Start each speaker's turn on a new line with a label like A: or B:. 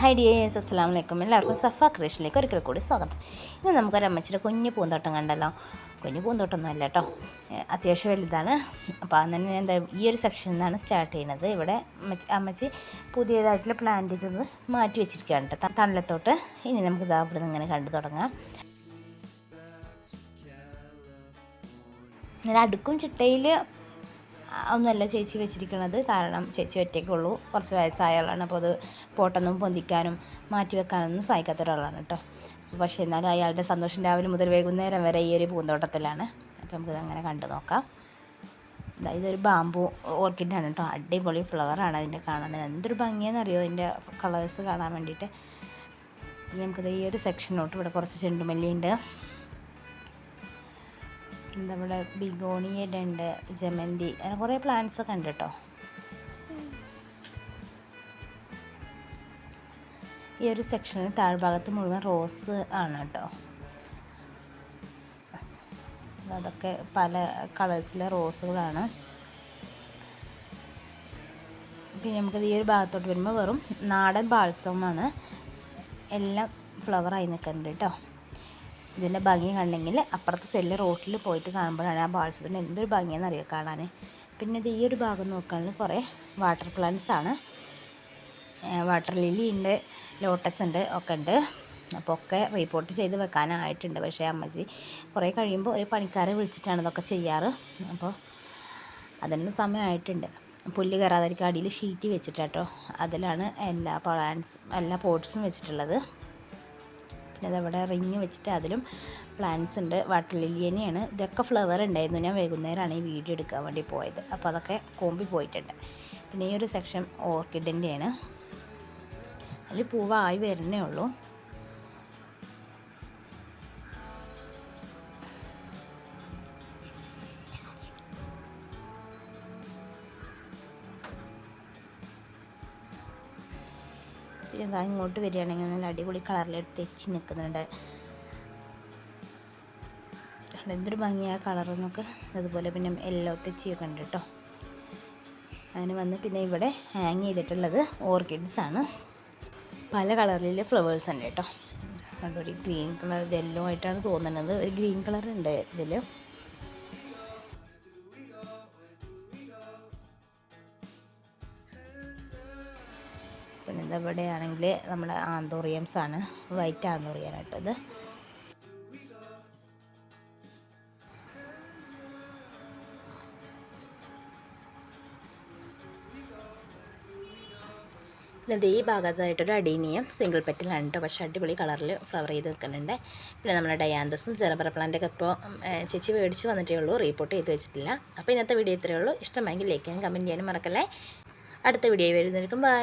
A: Hi dears അസ്സാം വലൈക്കും എല്ലാവർക്കും സഫ ക്രിയേഷനിലേക്ക് ഒരിക്കൽ കൂടി സ്വാഗതം. ഇന്ന് നമുക്കൊരു അമ്മച്ചിയുടെ കുഞ്ഞു പൂന്തോട്ടം കണ്ടല്ലോ. കുഞ്ഞു പൂന്തോട്ടമൊന്നും അല്ല കേട്ടോ. അത്യാവശ്യം വലുതാണ്. അപ്പോൾ അന്ന് എന്താ ഈ ഒരു സെക്ഷനിൽ നിന്നാണ് സ്റ്റാർട്ട് ചെയ്യുന്നത്. ഇവിടെ അമ്മച്ചി പുതിയതായിട്ടുള്ള പ്ലാന്റ് ചെയ്തത് മാറ്റി വെച്ചിരിക്കുകയാണ് കേട്ടോ. തണലത്തോട്ട്. ഇനി നമുക്ക് ഇതാ ഇവിടെ നിന്ന് ഇങ്ങനെ കണ്ടു തുടങ്ങാം. ഞാൻ അടുക്കും ചിട്ടയിൽ ഒന്നുമല്ല ചേച്ചി വെച്ചിരിക്കുന്നത് കാരണം ചേച്ചി ഒറ്റയ്ക്കുള്ളൂ കുറച്ച് വയസ്സായ ആളാണ്. അപ്പോൾ അത് പോട്ടൊന്നും പൊന്തിക്കാനും മാറ്റി വെക്കാനൊന്നും സഹായിക്കാത്ത ഒരാളാണ് കേട്ടോ. പക്ഷേ എന്നാലും അയാളുടെ സന്തോഷം രാവിലെ മുതൽ വൈകുന്നേരം വരെ ഈ ഒരു പൂന്തോട്ടത്തിലാണ്. അപ്പോൾ നമുക്കിത് അങ്ങനെ കണ്ടു നോക്കാം. ഇതാ ഇതൊരു ബാമ്പു ഓർക്കിഡാണ് കേട്ടോ. അടിപൊളി ഫ്ലവറാണ് അതിന്റെ കാണാൻ. എന്തൊരു ഭംഗിയെന്നറിയോ അതിന്റെ കളേഴ്സ് കാണാൻ വേണ്ടിയിട്ട്. നമുക്കിത് ഈ ഒരു സെക്ഷനോട്ട് ഇവിടെ കുറച്ച് ചെണ്ടുമല്ലിയുണ്ട്. ഇവിടെ ബിഗോണിയുടെ ഉണ്ട് ജമന്തി അങ്ങനെ കുറേ പ്ലാന്റ്സ് ഒക്കെ ഉണ്ട് കേട്ടോ ഈ ഒരു സെക്ഷനിൽ താഴ്ഭാഗത്ത് മുഴുവൻ റോസ് ആണ് കേട്ടോ അതൊക്കെ പല കളേഴ്സിലെ റോസുകളാണ് പിന്നെ നമുക്ക് ഈ ഒരു ഭാഗത്തോട്ട് വരുമ്പോൾ വെറും നാടൻ ബാൾസമാണ് എല്ലാം ഫ്ലവറായി നിൽക്കുന്നുണ്ട് കേട്ടോ ഇതിന്റെ ഭംഗി കണ്ടെങ്കിൽ അപ്പുറത്തെ സൈഡിൽ റോട്ടിൽ പോയിട്ട് കാണുമ്പോഴാണ് ആ ബാൾസത്തിന് എന്തൊരു ഭംഗിയാണെന്ന് അറിയുക കാണാൻ പിന്നെ ഇത് ഈ ഒരു ഭാഗം നോക്കുകയാണെങ്കിൽ കുറേ വാട്ടർ പ്ലാന്റ്സ് ആണ്. വാട്ടർ ലില്ലി ഉണ്ട് ലോട്ടസ് ഉണ്ട് ഒക്കെ ഉണ്ട്. അപ്പോൾ ഒക്കെ റിപ്പോർട്ട് ചെയ്ത് വെക്കാനായിട്ടുണ്ട്. പക്ഷേ അമ്മച്ചി കുറേ കഴിയുമ്പോൾ ഒരു പണിക്കാരെ വിളിച്ചിട്ടാണ് ഇതൊക്കെ ചെയ്യാറ്. അപ്പോൾ അതിന്റെ സമയമായിട്ടുണ്ട്. പുല്ല് കയറാതിരിക്കാൻ അടിയിൽ ഷീറ്റ് വെച്ചിട്ടാട്ടോ അതിലാണ് എല്ലാ പ്ലാന്റ്സ് എല്ലാ പോട്ട്സും വെച്ചിട്ടുള്ളത്. പിന്നെ അതവിടെ റിങ് വെച്ചിട്ട് അതിലും പ്ലാന്റ്സ് ഉണ്ട്. വാട്ടർ ലില്ലിയനെയാണ് ഇതൊക്കെ ഫ്ലവർ ഉണ്ടായിരുന്നു. ഞാൻ വൈകുന്നേരമാണ് ഈ വീഡിയോ എടുക്കാൻ വേണ്ടി പോയത്. അപ്പോൾ അതൊക്കെ കോമ്പി പോയിട്ടുണ്ട്. പിന്നെ ഈ ഒരു സെക്ഷൻ ഓർക്കിഡിന്റെയാണ് അതിൽ പൂവായി വരുന്നേ ഉള്ളൂ. പിന്നെ ഇതാ ഇങ്ങോട്ട് വരികയാണെങ്കിൽ നല്ല അടിപൊളി കളറിൽ തെച്ചി നിൽക്കുന്നുണ്ട്. എന്തൊരു ഭംഗിയായ കളറെന്നൊക്കെ അതുപോലെ പിന്നെ യെല്ലോ തെച്ചിയൊക്കെ ഉണ്ട് കേട്ടോ അങ്ങനെ വന്ന് പിന്നെ ഇവിടെ ഹാങ് ചെയ്തിട്ടുള്ളത് ആണ്. പല കളറിലെ ഫ്ലവേഴ്സ് ഉണ്ട് കേട്ടോ ഒരു ഗ്രീൻ കളർ യെല്ലോ ആയിട്ടാണ് തോന്നുന്നത്. ഒരു ഗ്രീൻ കളർ ഉണ്ട് ഇതിൽ പിന്നെ ഇതവിടെയാണെങ്കിൽ നമ്മുടെ ആന്തോറിയംസ് ആണ്. വൈറ്റ് ആന്തോറിയാണ് കേട്ടോ ഇത്. പിന്നെ ഈ ഭാഗത്തായിട്ടൊരു അഡീനിയം സിംഗിൾ പെറ്റിലാണ് കേട്ടോ പക്ഷേ അടിപൊളി കളറിൽ ഫ്ലവർ ചെയ്ത് നിൽക്കുന്നുണ്ട്. പിന്നെ നമ്മുടെ ഡയാന്തസും ജെറബർ പ്ലാന്റൊക്കെ ഇപ്പോൾ ചേച്ചി മേടിച്ച് വന്നിട്ടേ ഉള്ളൂ. റീപ്പോർട്ട് ചെയ്ത് വെച്ചിട്ടില്ല. അപ്പോൾ ഇന്നത്തെ വീഡിയോ ഇത്രയേ ഉള്ളൂ. ഇഷ്ടമായെങ്കിൽ ലൈക്ക് ചെയ്യാനും കമന്റ് ചെയ്യാനും മറക്കല്ലേ. അടുത്ത വീഡിയോ വരുന്നവർക്കും ബൈ